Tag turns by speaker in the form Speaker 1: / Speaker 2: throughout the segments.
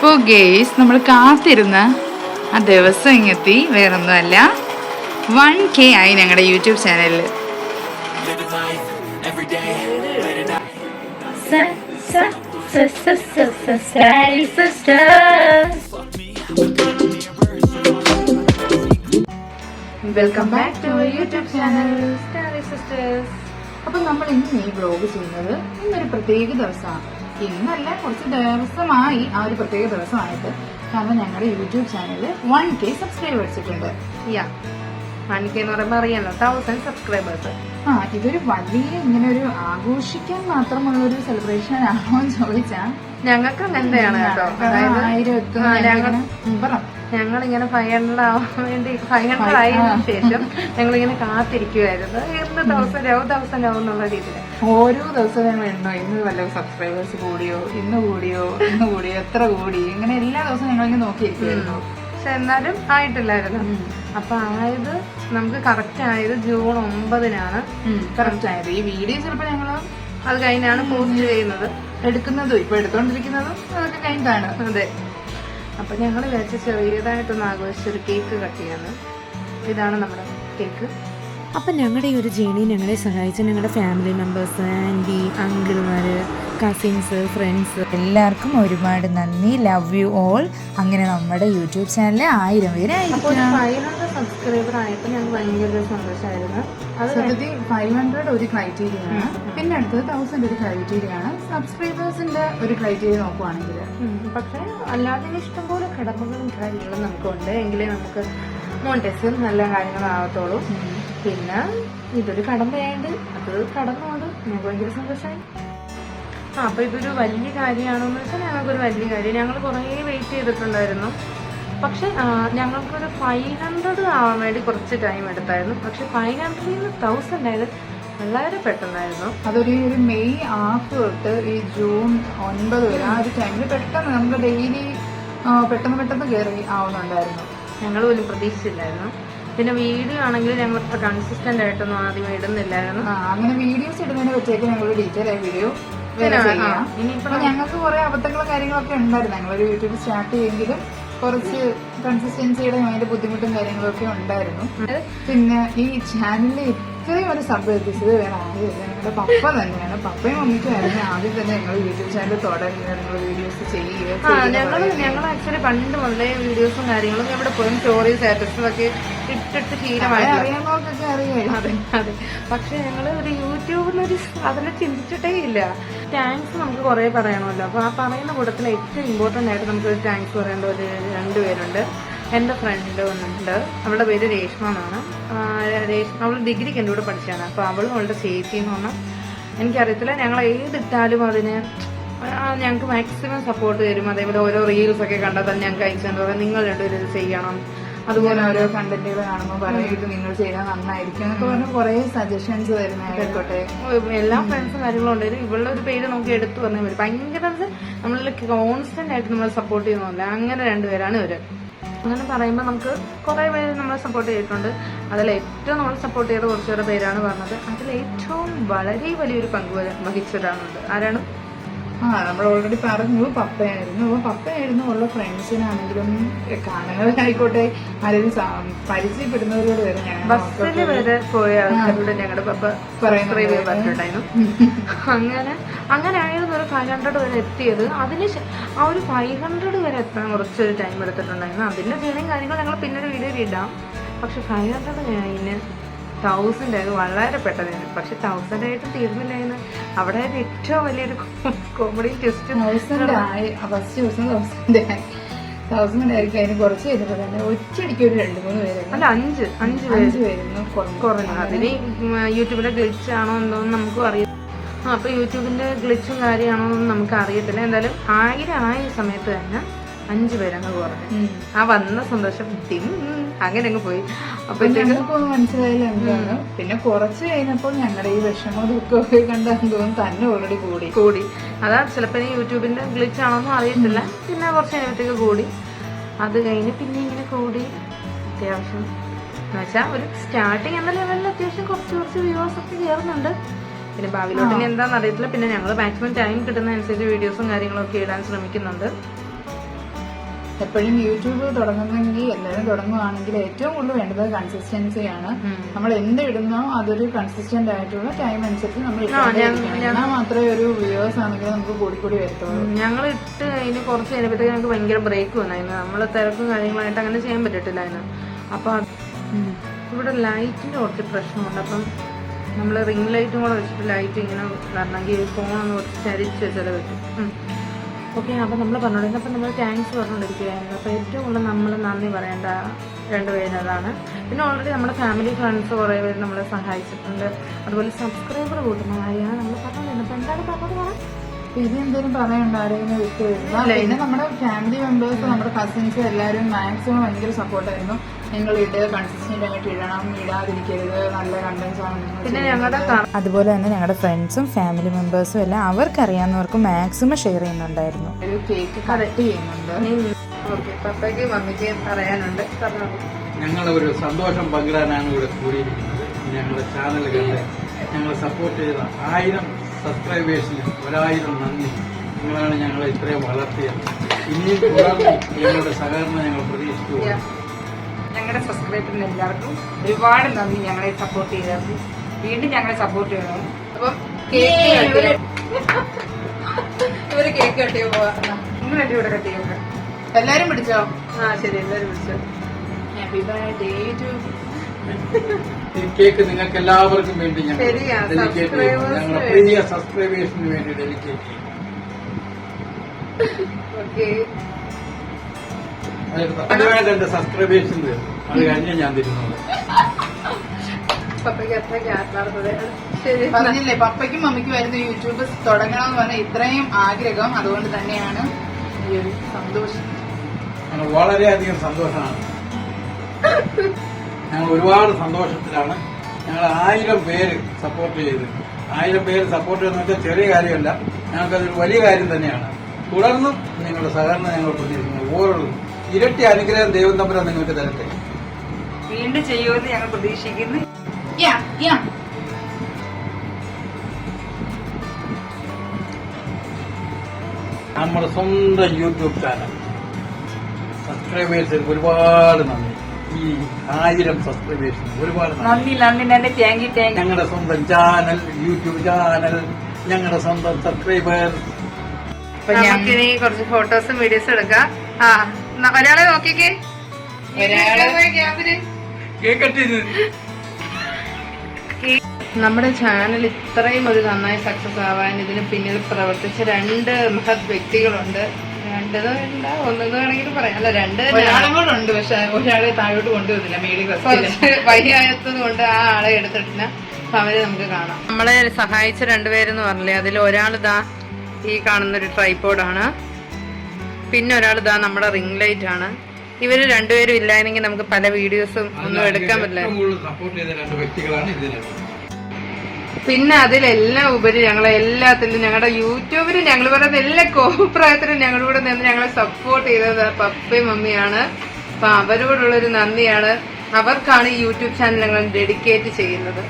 Speaker 1: അപ്പോൾ ഗേസ് നമ്മൾ കാത്തിരുന്ന ആ ദിവസം ഇങ്ങെത്തി വേറൊന്നുമല്ല. വൺ കെ ആയി ഞങ്ങളുടെ യൂട്യൂബ് ചാനലിൽ welcome back to YouTube channel sisters അപ്പൊ നമ്മൾ ഇന്ന് ഈ ബ്ലോഗ് ചെയ്യുന്നത് ഇന്നൊരു പ്രത്യേക ദിവസമാണ്. ഇന്നല്ല കുറച്ച് ദിവസമായി ആ ഒരു പ്രത്യേക ദിവസമായിട്ട്. കാരണം ഞങ്ങളുടെ യൂട്യൂബ് ചാനലിൽ വൺ കെ സബ്സ്ക്രൈബ് വെച്ചിട്ടുണ്ട്.
Speaker 2: യാ വണിക്ക് എന്ന് പറയുമ്പോൾ അറിയാലോ തൗസൻഡ് സബ്സ്ക്രൈബേഴ്സ്
Speaker 1: ആ ഇതൊരു വലിയ ഇങ്ങനെ ഒരു ആഘോഷിക്കാൻ മാത്രമുള്ള ഒരു സെലിബ്രേഷൻ ആണോ എന്ന് ചോദിച്ചാൽ
Speaker 2: ഞങ്ങൾക്ക് അങ്ങനത്തെയാണ് കേട്ടോ.
Speaker 1: ആയിരം എത്തുന്ന
Speaker 2: ഞങ്ങൾ
Speaker 1: പറ
Speaker 2: ഫൈവ് ഹൺഡ്രഡ് ആവാൻ വേണ്ടി ഫൈവ് ഹൺഡ്രഡ് ആയതിനു ശേഷം ഞങ്ങളിങ്ങനെ കാത്തിരിക്കുമായിരുന്നു എന്ത് ദിവസം ആവും ദിവസം ആവും എന്നുള്ള രീതിയിൽ
Speaker 1: ഓരോ ദിവസവും എണ്ണോ ഇന്ന് വല്ല സബ്സ്ക്രൈബേഴ്സ് കൂടിയോ ഇന്ന് കൂടിയോ ഇന്ന് കൂടിയോ എത്ര കൂടി? ഇങ്ങനെ എല്ലാ ദിവസവും ഞങ്ങളിങ്ങനെ നോക്കിയിരിക്കുമായിരുന്നു
Speaker 2: പക്ഷെ എന്നാലും ആയിട്ടില്ലായിരുന്നു. അപ്പൊ ആയത് നമുക്ക് കറക്റ്റ് ആയത് ജൂൺ ഒമ്പതിനാണ്.
Speaker 1: കറക്റ്റ് ആയത്. ഈ വീഡിയോ ചിലപ്പോൾ ഞങ്ങൾ
Speaker 2: അത് കഴിഞ്ഞാണ് പോസ്റ്റ് ചെയ്യുന്നത്.
Speaker 1: എടുക്കുന്നതും ഇപ്പൊ എടുത്തോണ്ടിരിക്കുന്നതും അതൊക്കെ കഴിഞ്ഞിട്ടാണ്.
Speaker 2: അതെ. അപ്പൊ ഞങ്ങൾ വിചാരിച്ച ചെറിയതായിട്ടൊന്ന് ആഘോഷിച്ചൊരു കേക്ക് കട്ട് ചെയ്യാന്ന്. ഇതാണ് നമ്മുടെ കേക്ക്
Speaker 3: അപ്പം ഞങ്ങളുടെ ഈ ഒരു ജേണി ഞങ്ങളെ സഹായിച്ച ഞങ്ങളുടെ ഫാമിലി മെമ്പേഴ്സ് ആന്റി അങ്കിൾമാർ കസിൻസ് ഫ്രണ്ട്സ്
Speaker 1: എല്ലാവർക്കും ഒരുപാട് നന്ദി. ലവ് യു ഓൾ അങ്ങനെ നമ്മുടെ യൂട്യൂബ് ചാനലിൽ ആയിരം പേര്
Speaker 2: സബ്സ്ക്രൈബർ ആയപ്പോൾ ഞങ്ങൾക്ക് ഭയങ്കര സന്തോഷമായിരുന്നു അത്
Speaker 1: സത്യത്തിൽ ഫൈവ് ഹൺഡ്രഡ് ഒരു ക്രൈറ്റീരിയ ആണ്. പിന്നെ അടുത്തത് തൗസൻഡ് ഒരു ക്രൈറ്റീരിയ ആണ്. സബ്സ്ക്രൈബേഴ്സിന്റെ ഒരു ക്രൈറ്റീരിയ നോക്കുവാണെങ്കിൽ
Speaker 2: പക്ഷേ അല്ലാതെ ഇഷ്ടംപോലെ കടമകളും കാര്യങ്ങളും നമുക്കുണ്ട്. എങ്കിലേ നമുക്ക് മോണ്ടേസും നല്ല കാര്യങ്ങളാവത്തുള്ളൂ. പിന്നെ ഇതൊരു കടമ്പയായത് അത് കടന്നുകൊണ്ട് ഞങ്ങൾക്ക് ഭയങ്കര സന്തോഷമായി ആ അപ്പൊ ഇതൊരു വലിയ കാര്യമാണോ എന്ന് വെച്ചാൽ ഞങ്ങൾക്കൊരു വലിയ കാര്യം. ഞങ്ങൾ കുറേ വെയിറ്റ് ചെയ്തിട്ടുണ്ടായിരുന്നു. പക്ഷെ ഞങ്ങൾക്ക് ഞങ്ങൾക്കൊരു ഫൈവ് ഹൺഡ്രഡ് ആവാൻ വേണ്ടി കുറച്ച് ടൈം എടുത്തായിരുന്നു. പക്ഷെ ഫൈവ് ഹൺഡ്രഡിൽ നിന്ന് തൗസൻഡ് ആയത് വളരെ പെട്ടെന്നായിരുന്നു.
Speaker 1: അതൊരു ഒരു മെയ് ഹാഫ് തൊട്ട് ഈ ജൂൺ ഒൻപത് വരെ ആ ഒരു ടൈമിൽ പെട്ടെന്ന് നമുക്ക് ഡെയിലി പെട്ടെന്ന് പെട്ടെന്ന് കയറി ആവുന്നുണ്ടായിരുന്നു.
Speaker 2: ഞങ്ങൾ പോലും പ്രതീക്ഷിച്ചില്ലായിരുന്നു. പിന്നെ വീഡിയോ ആണെങ്കിൽ ഞങ്ങൾ അത്ര കൺസിസ്റ്റന്റ് ആയിട്ടൊന്നും ആദ്യം ഇടുന്നില്ലായിരുന്നു.
Speaker 1: അങ്ങനെ വീഡിയോസ് ഇടുന്നതിനെ പറ്റിയൊക്കെ ഞങ്ങൾ ഡീറ്റെയിൽ ആയ വീഡിയോ ഞങ്ങൾക്ക് കുറെ അബദ്ധങ്ങളും കാര്യങ്ങളൊക്കെ ഉണ്ടായിരുന്നു. ഞങ്ങളൊരു യൂട്യൂബ് സ്റ്റാർട്ട് ചെയ്യെങ്കിലും കുറച്ച് കൺസിസ്റ്റൻസിയുടെ അതിന്റെ ബുദ്ധിമുട്ടും കാര്യങ്ങളൊക്കെ ഉണ്ടായിരുന്നു. പിന്നെ ഈ ചാനലിൽ ഇത്രയും ഒരു സബ് എത്തിച്ചത് വേറെ ആദ്യം ഞങ്ങളുടെ പപ്പ തന്നെയാണ്. പപ്പയും മമ്മിക്കുമായിരുന്നു ആദ്യം തന്നെ ഞങ്ങൾ യൂട്യൂബ് ചാനൽ തുടങ്ങി. ഞങ്ങൾ വീഡിയോസ് ചെയ്യുക
Speaker 2: ഞങ്ങൾ ഞങ്ങൾ ആക്ച്വലി പണ്ട് മുതലേ വീഡിയോസും കാര്യങ്ങളും എവിടെ പോയും സ്റ്റോറി സ്റ്റാറ്റസും ഒക്കെ ഇട്ടിട്ട് ശീലമായിട്ട്
Speaker 1: അറിയാവുന്നവർക്കൊക്കെ അറിയാം
Speaker 2: അതെ അതെ. പക്ഷെ ഞങ്ങൾ ഒരു യൂട്യൂബിൽ ഒരു സാധനം ചിന്തിച്ചിട്ടേ ഇല്ല. താങ്ക്സ് നമുക്ക് കുറേ പറയണമല്ലോ. അപ്പൊ ആ പറയുന്ന കൂട്ടത്തിൽ ഏറ്റവും ഇമ്പോർട്ടന്റ് ആയിട്ട് നമുക്ക് താങ്ക്സ് പറയേണ്ട ഒരു രണ്ടുപേരുണ്ട് എന്റെ ഫ്രണ്ട് ഒന്നുണ്ട് അവളുടെ പേര് രേഷ്മ എന്നാണ്. രേഷ്മ അവൾ ഡിഗ്രിക്ക് എന്റെ കൂടെ പഠിച്ചതാണ്. അപ്പോൾ അവളും അവളുടെ ചേച്ചി എന്ന് പറഞ്ഞാൽ എനിക്കറിയത്തില്ല ഞങ്ങൾ ഏതിട്ടാലും അതിന് ഞങ്ങൾക്ക് മാക്സിമം സപ്പോർട്ട് തരും. അതേപോലെ ഓരോ റീൽസ് ഒക്കെ കണ്ടാൽ തന്നെ ഞങ്ങൾക്ക് അയച്ചു തന്നെ നിങ്ങൾ രണ്ടുപേരും ഇത് ചെയ്യണം.
Speaker 1: അതുപോലെ ഓരോ കണ്ടന്റുകൾ കാണുമ്പോൾ പറയും ഇത് നിങ്ങൾ ചെയ്താൽ നന്നായിരിക്കും എന്നൊക്കെ പറഞ്ഞ് കുറെ സജഷൻസ് തരുന്നതായിക്കോട്ടെ
Speaker 2: എല്ലാ ഫ്രണ്ട്സും കാര്യങ്ങളും ഉണ്ടായാലും ഇവളുടെ ഒരു പേര് നമുക്ക് എടുത്തു പറഞ്ഞാൽ ഭയങ്കര നമ്മളിൽ കോൺസ്റ്റന്റ് ആയിട്ട് നമ്മളെ സപ്പോർട്ട് ചെയ്യുന്നില്ല അങ്ങനെ രണ്ടുപേരാണ് ഇവർ. അങ്ങനെ പറയുമ്പോൾ നമുക്ക് കുറേ പേര് നമ്മളെ സപ്പോർട്ട് ചെയ്തിട്ടുണ്ട്. അതിൽ ഏറ്റവും നമ്മൾ സപ്പോർട്ട് ചെയ്ത കുറച്ചുകൂടെ പേരാണ് പറഞ്ഞത്. അതിൽ ഏറ്റവും വളരെ വലിയൊരു പങ്ക് വഹിച്ച ഒരാളുണ്ട് ആരാണ്?
Speaker 1: ആ നമ്മൾ ഓൾറെഡി പറഞ്ഞു പപ്പയായിരുന്നു. അപ്പോൾ പപ്പയായിരുന്നു ഉള്ള ഫ്രണ്ട്സിനാണെങ്കിലും കാണുന്നവരായിക്കോട്ടെ ആരെങ്കിലും പരിചയപ്പെടുന്നവരോട് വരെ
Speaker 2: ബസ്സിൽ വരെ പോയ ആൾക്കാരോട് ഞങ്ങളുടെ പപ്പ പറയുന്നുണ്ടായിരുന്നു പറഞ്ഞിട്ടുണ്ടായിരുന്നു. അങ്ങനെ അങ്ങനെ ആയിരുന്നു ഒരു ഫൈവ് ഹൺഡ്രഡ് വരെ എത്തിയത്. അതിന് ആ ഒരു ഫൈവ് ഹൺഡ്രഡ് വരെ എത്താൻ കുറച്ചൊരു ടൈം എടുത്തിട്ടുണ്ടായിരുന്നു. അതിന്റെ ചെയ്യണയും കാര്യങ്ങൾ ഞങ്ങൾ പിന്നെ ഒരു വീഡിയോയിൽ ഇടാം. പക്ഷെ ഫൈവ് ഹൺഡ്രഡ് കഴിഞ്ഞ് തൗസൻഡ് ആയത് വളരെ പെട്ടെന്ന്. പക്ഷെ തൗസൻഡ് ആയിട്ട് തീർന്നില്ലായിരുന്നു. അവിടെ ആയിരുന്നു ഏറ്റവും വലിയൊരു കോമഡി ടെസ്റ്റ്
Speaker 1: തൗസൻഡ് ആയി. ഫസ്റ്റ് ദിവസം തൗസൻഡ് ആയി. തൗസൻഡ് ആയിരിക്കും അതിന് കുറച്ച് കഴിഞ്ഞപ്പോൾ തന്നെ ഒറ്റയടിക്ക് ഒരു രണ്ട് മൂന്ന് പേര്
Speaker 2: അല്ല അഞ്ച്. അഞ്ച്
Speaker 1: അഞ്ച് പേരുന്നു കുറഞ്ഞു
Speaker 2: അതിന് യൂട്യൂബിലെ ഗ്ലിച്ച് ആണോ എന്തോന്ന് നമുക്കും അറിയാം. ആ അപ്പൊ യൂട്യൂബിന്റെ ഗ്ലിച്ചും കാര്യമാണോ എന്ന് നമുക്ക് അറിയത്തില്ല. എന്തായാലും ആയിരം ആയ സമയത്ത് തന്നെ. അഞ്ചു പേരങ്ങ് കുറഞ്ഞു. ആ വന്ന സന്തോഷം ടിം അങ്ങനെ അങ്ങ് പോയി.
Speaker 1: അപ്പൊ മനസ്സിലായില്ല എന്താണ്. പിന്നെ കുറച്ച് കഴിഞ്ഞപ്പോൾ ഞങ്ങളുടെ ഈ വിഷമം ദുഃഖമൊക്കെ കണ്ട തോന്നുന്നു തന്നെ ഓൾറെഡി കൂടി.
Speaker 2: കൂടി. അതാ ചിലപ്പോൾ ഇനി യൂട്യൂബിന്റെ ഗ്ലിച്ച് ആണോന്നും അറിയത്തില്ല. പിന്നെ കുറച്ച് കഴിഞ്ഞപ്പോഴത്തേക്ക് കൂടി. അത് കഴിഞ്ഞ് പിന്നെ ഇങ്ങനെ കൂടി. അത്യാവശ്യം. എന്നുവെച്ചാൽ ഒരു സ്റ്റാർട്ടിങ് എന്ന ലെവലിൽ അത്യാവശ്യം കുറച്ച് കുറച്ച് വ്യൂവേഴ്സ് ഒക്കെ കയറുന്നുണ്ട് പിന്നെ ഭാവിയിലോട്ട് ഇനി എന്താണെന്ന് അറിയത്തില്ല. പിന്നെ ഞങ്ങൾ മാക്സിമം ടൈം കിട്ടുന്ന അനുസരിച്ച് വീഡിയോസും കാര്യങ്ങളൊക്കെ ഇടാൻ ശ്രമിക്കുന്നുണ്ട്.
Speaker 1: എപ്പോഴും യൂട്യൂബ് തുടങ്ങുന്നെങ്കിൽ എല്ലാവരും തുടങ്ങുകയാണെങ്കിൽ ഏറ്റവും കൂടുതൽ വേണ്ടത് കൺസിസ്റ്റൻസിയാണ് നമ്മൾ എന്ത് ഇടുന്നോ അതൊരു കൺസിസ്റ്റന്റ് ആയിട്ടുള്ള ടൈം അനുസരിച്ച് നമ്മൾ. എന്നാൽ മാത്രമേ ഒരു വ്യൂവേഴ്സ് ആണെങ്കിൽ നമുക്ക് കൂടിക്കൂടി വരത്തുള്ളൂ.
Speaker 2: ഞങ്ങൾ ഇട്ട് അതിന് കുറച്ച് കഴിഞ്ഞപ്പോഴത്തേക്ക് ഞങ്ങൾക്ക് ഭയങ്കര ബ്രേക്ക് വന്നായിരുന്നു. നമ്മൾ തിരക്കും കാര്യങ്ങളായിട്ട് അങ്ങനെ ചെയ്യാൻ പറ്റത്തില്ല അതിന് അപ്പോൾ ഇവിടെ ലൈറ്റിന്റെ കുറച്ച് പ്രശ്നമുണ്ട്. അപ്പം നമ്മൾ റിംഗ് ലൈറ്റും കൂടെ വെച്ചിട്ട് ലൈറ്റ് ഇങ്ങനെ വരണമെങ്കിൽ ഫോണൊന്ന് കുറച്ച് ചരിച്ച് ചില പറ്റും. ഓക്കെ അപ്പം നമ്മൾ പറഞ്ഞുകൊണ്ടിരുന്നത് അപ്പം നമ്മൾ താങ്ക്സ് പറഞ്ഞുകൊണ്ടിരിക്കുകയായിരുന്നു അപ്പോൾ ഏറ്റവും കൂടുതൽ നമ്മൾ നന്ദി പറയേണ്ട രണ്ട് അതാണ്. പിന്നെ ഓൾറെഡി നമ്മുടെ ഫാമിലി ഫ്രണ്ട്സ് കുറേ പേര് നമ്മളെ സഹായിച്ചിട്ടുണ്ട്. അതുപോലെ സബ്സ്ക്രൈബർ കൂട്ടുന്ന കാര്യമാണ് നമ്മൾ പറഞ്ഞുകൊണ്ടിരുന്നത് അപ്പോൾ എന്താണ് പറഞ്ഞത് പറ
Speaker 1: ഇനി എന്തെങ്കിലും പറയാനുണ്ടോ ആരെങ്കിലും വിട്ടു പിന്നെ നമ്മുടെ ഫാമിലി മെമ്പേഴ്സ് നമ്മുടെ കസിൻസ് എല്ലാവരും മാക്സിമം ഭയങ്കര സപ്പോർട്ടായിരുന്നു നിങ്ങൾ ഇട്ട് കൺസിസ്റ്റന്റ് ആയിട്ട് ഇടണം ഇടാതിരിക്കരുത് നല്ല
Speaker 2: പിന്നെ ഞങ്ങളുടെ
Speaker 3: അതുപോലെ തന്നെ ഞങ്ങളുടെ ഫ്രണ്ട്സും ഫാമിലി മെമ്പേഴ്സും എല്ലാം അവർക്ക് അവർക്കറിയാവുന്നവർക്ക് മാക്സിമം ഷെയർ ചെയ്യുന്നുണ്ടായിരുന്നു.
Speaker 1: ഒരു കേക്ക് കട്ട് ചെയ്യുന്നുണ്ട്.
Speaker 2: ഓക്കെ പപ്പയ്ക്ക് മമ്മിക്ക് പറയാനുണ്ട്.
Speaker 4: ഞങ്ങൾ ഒരു സന്തോഷം പങ്കിടാനാണ് ഇവിടെ കൂടിയിരിക്കുന്നത്. ഞങ്ങളുടെ ചാനൽ കണ്ട് ഞങ്ങളെ സപ്പോർട്ട് ചെയ്ത ആയിരം സബ്സ്ക്രൈബേഴ്സിന് ഒരായിരം നന്ദി. നിങ്ങളാണ് ഞങ്ങളെ ഇത്രയും വളർത്തിയത്. ഇനിയും തുടർന്ന് ഞങ്ങളുടെ സഹകരണം ഞങ്ങൾ പ്രതീക്ഷിച്ചു
Speaker 5: ഞങ്ങളുടെ സബ്സ്ക്രൈബറിന് എല്ലാവർക്കും ഒരുപാട് നന്ദി ഞങ്ങളെ സപ്പോർട്ട് ചെയ്തത് വീണ്ടും ഞങ്ങളെ സപ്പോർട്ട് ചെയ്യണം. അപ്പം കേക്ക് ഇവർ കേക്ക് കട്ട് ചെയ്യാൻ പോവാ. നിങ്ങൾ എന്റെ ഇവിടെ കട്ട് ചെയ്യുക
Speaker 1: എല്ലാരും പിടിച്ചോ?
Speaker 2: ആ ശരി എല്ലാവരും പിടിച്ചോ.
Speaker 1: ഹാപ്പി ബർത്ത്ഡേ ടു
Speaker 4: ഈ കേക്ക് നിങ്ങൾക്ക് എല്ലാവർക്കും വേണ്ടി ഞാൻ
Speaker 2: ശരിയാ,
Speaker 4: ഡെലിക്കേറ്റ് ചെയ്യുന്നു ഞങ്ങളുടെ പ്രിയ സബ്സ്ക്രൈബേഴ്സിന് വേണ്ടി ഡെലിക്കേറ്റ് ചെയ്യും
Speaker 2: ഓക്കെ
Speaker 4: എന്റെ അത് കഴിഞ്ഞ് ഞാൻ തരുന്നത്
Speaker 1: പറഞ്ഞില്ലേ പപ്പയ്ക്കും മമ്മിക്കും ആയിരുന്നു യൂട്യൂബ് തുടങ്ങണമെന്ന് പറഞ്ഞ ഇത്രയും ആഗ്രഹം അതുകൊണ്ട് തന്നെയാണ് ഈ ഒരു സന്തോഷം.
Speaker 4: ഞങ്ങൾ വളരെയധികം സന്തോഷമാണ്. ഞങ്ങൾ ഒരുപാട് സന്തോഷത്തിലാണ്. ഞങ്ങൾ ആയിരം പേര് സപ്പോർട്ട് ചെയ്ത്. ആയിരം പേര് സപ്പോർട്ട് ചെയ്തെന്ന് വെച്ചാൽ ചെറിയ കാര്യമല്ല. ഞങ്ങൾക്കതൊരു വലിയ കാര്യം തന്നെയാണ്. തുടർന്നും നിങ്ങളുടെ സഹകരണം ഞങ്ങൾ പ്രതീക്ഷിക്കുന്നു ഓരോന്നും. ഇരട്ടി അനുഗ്രഹം ദൈവം തമ്പുരാൻ നിങ്ങൾക്ക് തരട്ടെ.
Speaker 5: വീണ്ടും ചെയ്യുമെന്ന് ഞങ്ങൾ പ്രതീക്ഷിക്കുന്നു.
Speaker 1: യാ യാ
Speaker 4: നമ്മുടെ സ്വന്തം യൂട്യൂബ് ചാനൽ. സബ്സ്ക്രൈബേഴ്സിന് ഒരുപാട് നന്ദി. ഈ ആയിരം സബ്സ്ക്രൈബേഴ്സിന് ഒരുപാട് നന്ദി.
Speaker 5: നന്ദി നന്ദി താങ്ക് യു താങ്ക്
Speaker 4: ഞങ്ങളുടെ സ്വന്തം ചാനൽ യൂട്യൂബ് ചാനൽ ഞങ്ങളുടെ സ്വന്തം സബ്സ്ക്രൈബർ
Speaker 2: നമുക്കിനി കുറച്ച് ഫോട്ടോസും വീഡിയോസും എടുക്കാം. ആ. ഒരാളെ നോക്കിക്കേ നമ്മുടെ ചാനൽ ഇത്രയും ഒരു നന്നായി സക്സസ് ആവാൻ ഇതിന് പിന്നിൽ പ്രവർത്തിച്ച രണ്ട് മഹത് വ്യക്തികളുണ്ട്. രണ്ടത് വേണമെങ്കിൽ പറയാം. അല്ല രണ്ട് തന്നെ.
Speaker 1: ഒരാളും കൂടെ ഉണ്ട് പക്ഷെ ഒരാളെ താഴോട്ട് കൊണ്ടുവന്നില്ല. മേടി
Speaker 2: കൊണ്ട് ആ ആളെ എടുത്തിട്ടില്ല. അപ്പൊ അവരെ നമുക്ക് കാണാം. നമ്മളെ സഹായിച്ച രണ്ടുപേരെന്ന് പറഞ്ഞില്ലേ? അതിൽ ഒരാൾ ഇതാ ഈ കാണുന്ന ഒരു ട്രൈപ്പോഡാണ് പിന്നെ ഒരാൾ ഇതാ നമ്മുടെ റിംഗ് ലൈറ്റ് ആണ്. ഇവർ രണ്ടുപേരും ഇല്ലായിരുന്നെങ്കിൽ നമുക്ക് പല വീഡിയോസും ഒന്നും എടുക്കാൻ പറ്റില്ല. പിന്നെ അതിലെല്ലാം ഉപരി ഞങ്ങളെ എല്ലാത്തിലും ഞങ്ങളുടെ യൂട്യൂബിലും ഞങ്ങൾ പറയുന്ന എല്ലാ കോപ്രായത്തിലും ഞങ്ങളുടെ കൂടെ നിന്ന് ഞങ്ങളെ സപ്പോർട്ട് ചെയ്തത് പപ്പയും മമ്മിയാണ്. അപ്പൊ അവരോടുള്ളൊരു നന്ദിയാണ്. അവർക്കാണ് ഈ യൂട്യൂബ് ചാനൽ ഞങ്ങൾ ഡെഡിക്കേറ്റ് ചെയ്യുന്നത്.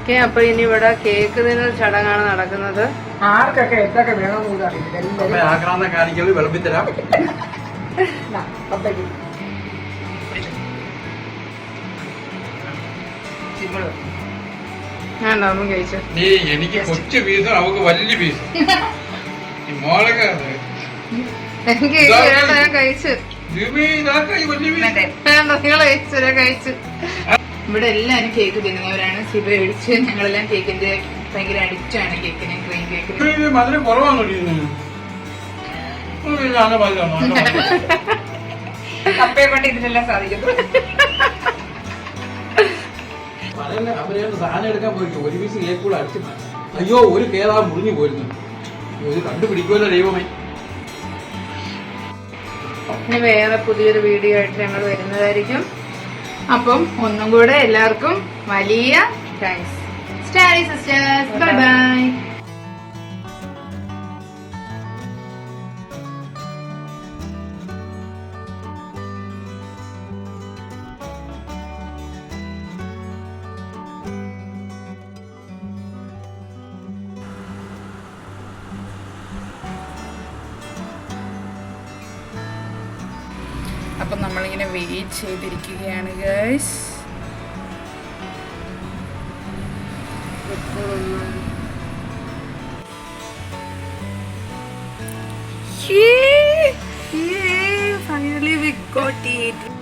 Speaker 2: ഓക്കെ അപ്പൊ ഇനി ഇവിടെ കേക്ക് തിന്നൽ ചടങ്ങാണ് നടക്കുന്നത്.
Speaker 5: ആർക്കൊക്കെ എന്തൊക്കെ വേണമെന്ന് പോലും അറിയില്ല എല്ലാവരും
Speaker 4: അപ്പൊ ആക്രാന്തം കാണിക്കൽ വിളമ്പിത്തരാം
Speaker 5: ദാ, പപ്പയ്ക്ക്
Speaker 2: ഞാൻ ഉണ്ടാവും കഴിച്ചു.
Speaker 4: നീ എനിക്ക് കൊച്ചു പീസും അവക്ക് വലിയ പീസും. ഈ മോളൊക്കെ
Speaker 2: എനിക്ക് വേണ്ട ഞാൻ കഴിച്ചു.
Speaker 4: ദൈവമേ, ഇതാക്കാ ഈ വലിയ പീസ്.
Speaker 2: വേണ്ട നിങ്ങൾ കഴിച്ചു ഞാൻ കഴിച്ചു.
Speaker 1: ഇവിടെ എല്ലാവരും കേക്ക് തിന്നുന്നവരാണ്. സിബ ഒഴിച്ച് ഞങ്ങളെല്ലാം കേക്കിന്റെ ഭയങ്കര അഡിക്റ്റ് ആണ് കേക്കിന് ക്രീം കേക്കിന്
Speaker 4: മധുരം കുറവാണോ.
Speaker 5: പപ്പയെ കൊണ്ട് ഇതിനെല്ലാം
Speaker 4: സാധിക്കുന്നു അവരെ സാധനം എടുക്കാൻ പോയിട്ട് ഒരു പീസ് കേക്ക് കൂടെ അടിച്ചു അയ്യോ ഒരു കേതാ മുറിഞ്ഞു പോയിരുന്നു. ഇത് കണ്ടുപിടിക്കുമല്ലോ ദൈവമേ.
Speaker 2: ഇനി വേറെ പുതിയൊരു വീഡിയോ ആയിട്ട് ഞങ്ങൾ വരുന്നതായിരിക്കും.
Speaker 1: അപ്പം ഒന്നും കൂടെ എല്ലാവർക്കും വലിയ thanks starry sisters bye bye അപ്പം നമ്മളിങ്ങനെ വെയിറ്റ് ചെയ്തിരിക്കുകയാണ് guys
Speaker 2: finally we got it